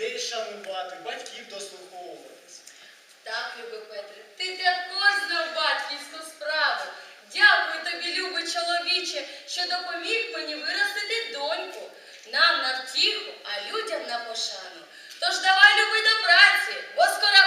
людей шанувати, батьків дослуховуватись. Так, любий Петре, ти також знав батьківську справу. Дякую тобі, любий чоловіче, що допоміг мені виростити доньку. Нам на втіху, а людям на пошану. Тож давай, любий, до праці, бо скоро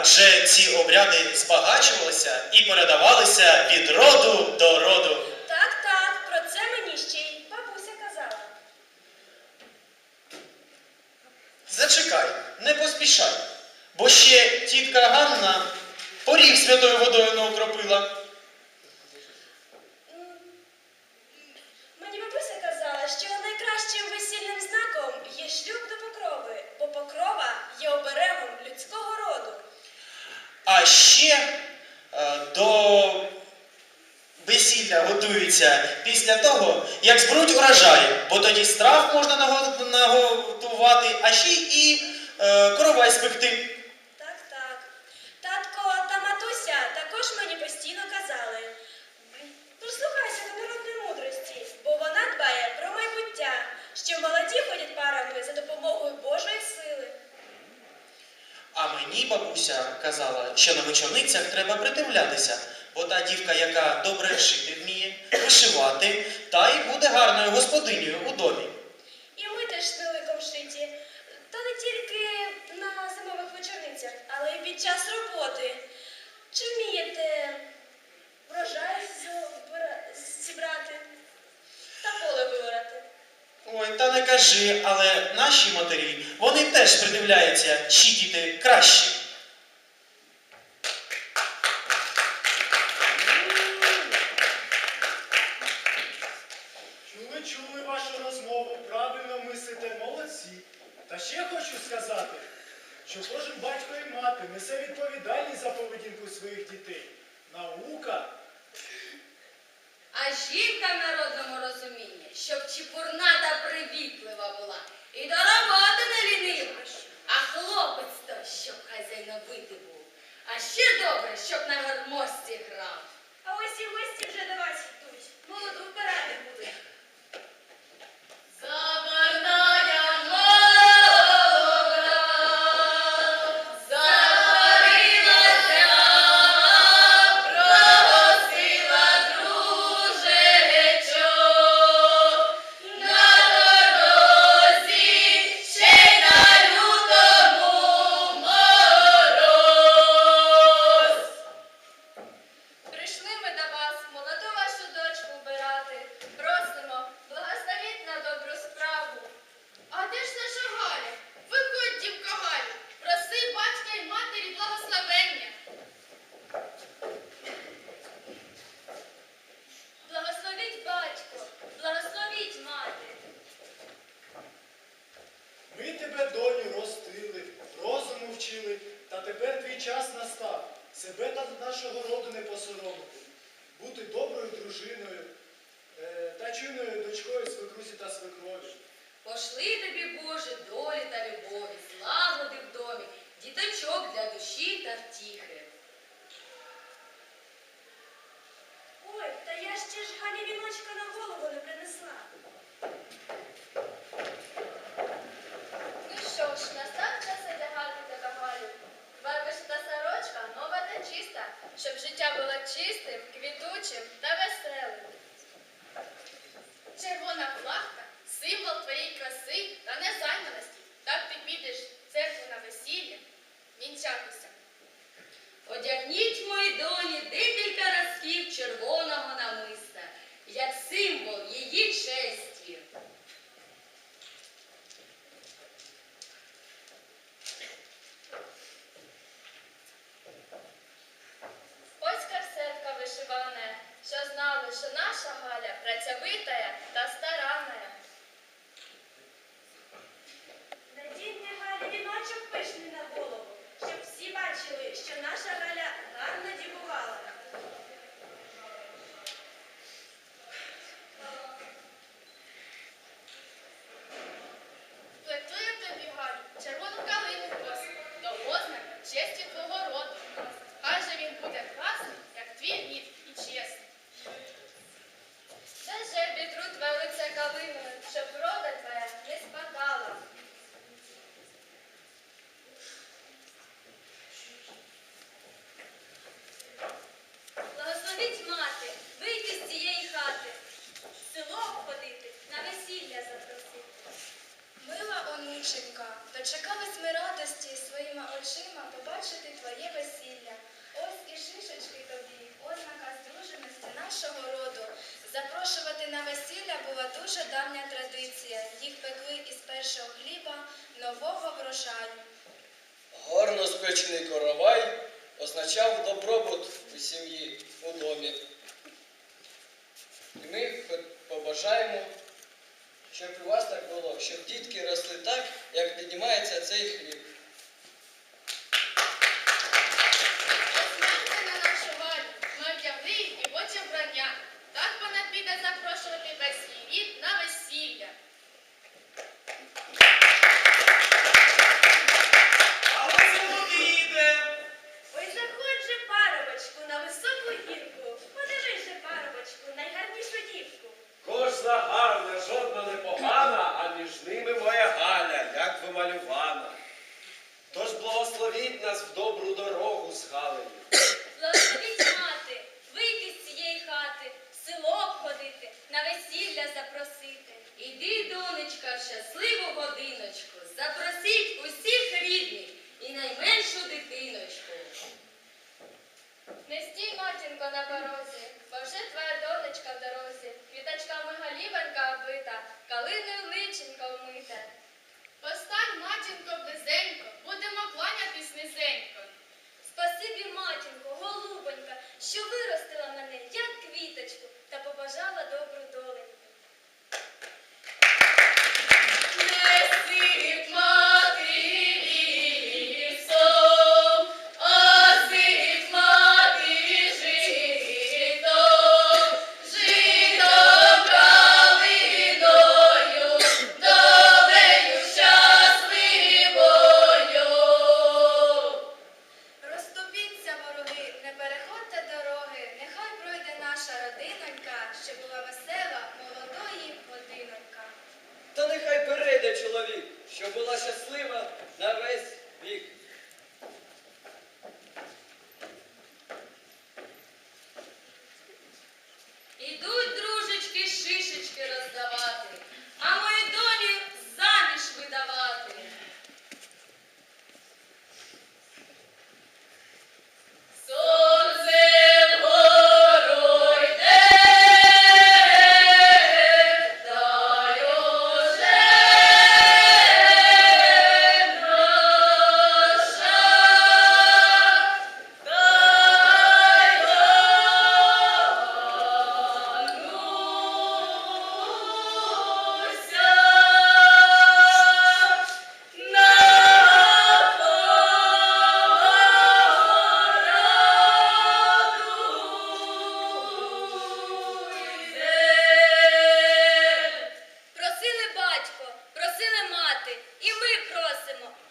Адже ці обряди збагачувалися і передавалися від роду до роду. Так, так, про це мені ще й бабуся казала. Зачекай, не поспішай, бо ще тітка Ганна поріг святою водою не окропила. Мені бабуся казала, що найкращим весільним знаком є шлюб до покрови, бо покрова є оберегом. А ще е, до весілля готуються після того, як зберуть урожай, бо тоді страв можна наго- наготувати, а ще і е, коровай спекти. Так, так. Татко та матуся також мені постійно казали. Прислухайся до народної мудрості, бо вона дбає про майбуття, що молоді ходять парами за допомогою Божої сили. А мені бабуся казала, що на вечорницях треба придивлятися, бо та дівка, яка добре шити вміє, вишивати, та й буде гарною господинею у домі. І ми теж великом шиті. Та не тільки на зимових вечорницях, але й під час роботи. Чи вмієте врожай зібрати та поле виорати? Ой, та не кажи, але наші матері, вони теж придивляються, чиї діти кращі. Відповідальність за поведінку своїх дітей. Наука А жінка в народному розумінні, щоб чепурна та привітлива була, і до роботи не лінива. А хлопець то, щоб хазяйновитий був. А ще добре, щоб на гармошці грав. А ось і гості вже до вас йдуть. Молоду вбирати та втіхи. Вишиване, що знали, що наша Галя працьовитая та старанная. Надійте Галі віночок пишний на голову, щоб всі бачили, що наша Галя гарна дівувала. Плету я тобі, Галю, червону калину косу, до ознак честі твого роду. Хай же він буде красний, як твій рід і чесний. Де же бітру твоє лице калиною, щоб рода твоя не спадала. Благословіть мати, вийти з цієї хати, в село обходити, на весілля запросити. Мила онученька, дочекались ми радості своїми очима побачити твоє весілля. Ось і шишечки тобі, ознака здруженості нашого роду. Запрошувати на весілля була дуже давня традиція. Їх пекли із першого хліба нового врожаю. Гарно спечений коровай означав добробут у сім'ї, у домі. І ми побажаємо, щоб у вас так було, щоб дітки росли так, як піднімається цей хліб. Погляньте на нашу Галю, ми вдягли її в очі вбрання. Так вона піде запрошувати весь свій рід на весілля. А ось і обійде. Ой, заходь же, парубочку, на високу гірку. Подивись же, парубочку, найгарнішу дівку. Кожна гарна, жодна не погана, а між ними моя Галя, як вималювана. Тож благословіть нас в добру дорогу з Галею. Благословіть мати, вийти з цієї хати, в село обходити, на весілля запросити. Іди, донечка, в щасливу годиночку, запросіть усіх рідних і найменшу дитиночку. Не стій, матінко, на порозі, бо вже твоя донечка в дорозі, квіточками галівенька оббита, калиною що виростила мене, як квіточку, та побажала добру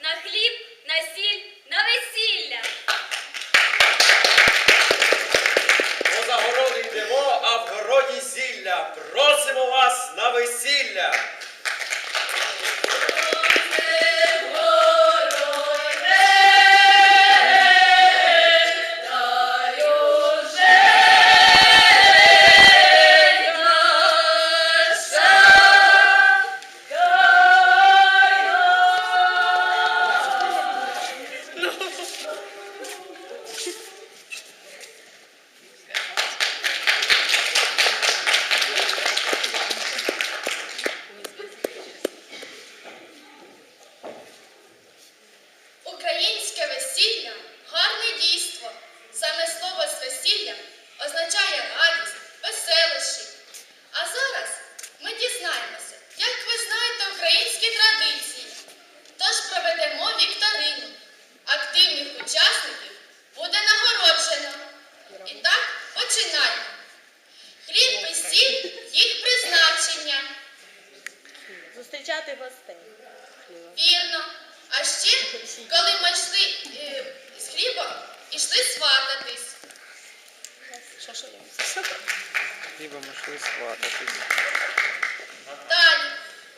на хліб, на сіль, Я? Хлібом йшли свататись. Далі.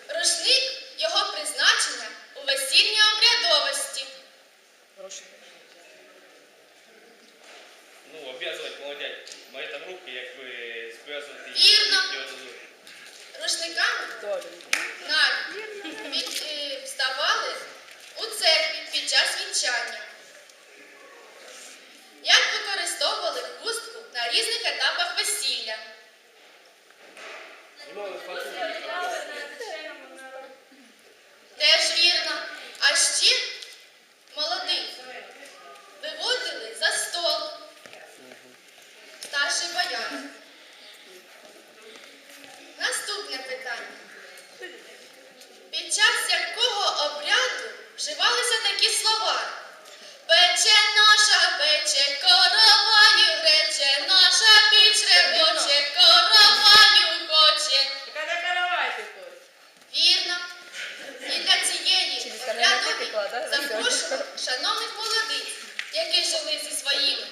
Рушник його призначення у весільній обрядовості. Ну, обв'язувати молодять маєте в руки, як ви зв'язувати Вірно. Рушниками навіть е, вставали у церкві під час вінчання. На різних етапах весілля? Теж вірно. А ще молодих виводили за стол. Старший бояр. Наступне питання. Під час якого обряду вживалися такі слова? Пече наша, пече грече. Вірно. І для цієї обрядові запрошували шановних молодиць, які жили зі своїми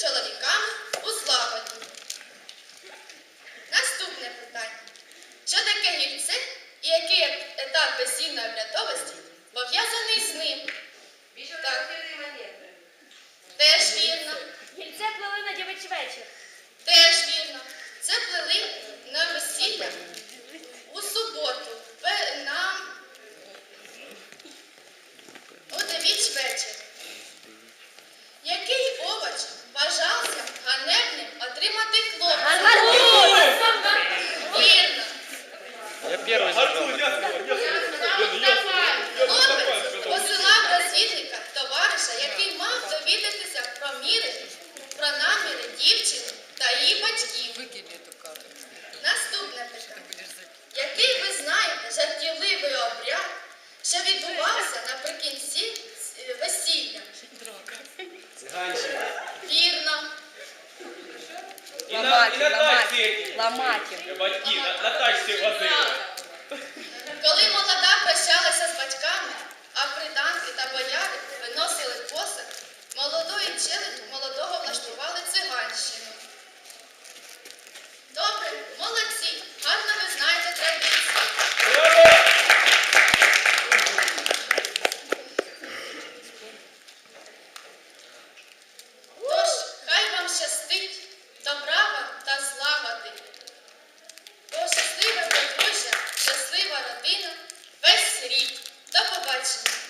чоловіками у злагоді. Наступне питання. Що таке гільце і який етап весільної обрядовості пов'язаний з ним? Так. Теж вірно. Гільце плели на дівичий вечір. Теж вірно. Це плели на весілля у суботу на у дев'ять вечір. Який овоч вважався ганебним отримати хлопця? Вірно. Я перший її батьків. Наступне питання. Який ви знаєте жартівливий обряд, що відбувався наприкінці е, весілля? Циганщина. Вірно. І на, і на тачці. Ламатів. Батьки на, на тачці возили. Коли молода прощалася з батьками, а приданки та бояри виносили посад, молодої челядь молодого влаштували Молодці, гарно ви знаєте традиції. Тож, хай вам щастить, добра вам та злагоди. Бо щасливе подружжя, щаслива родина, весь рік. До побачення.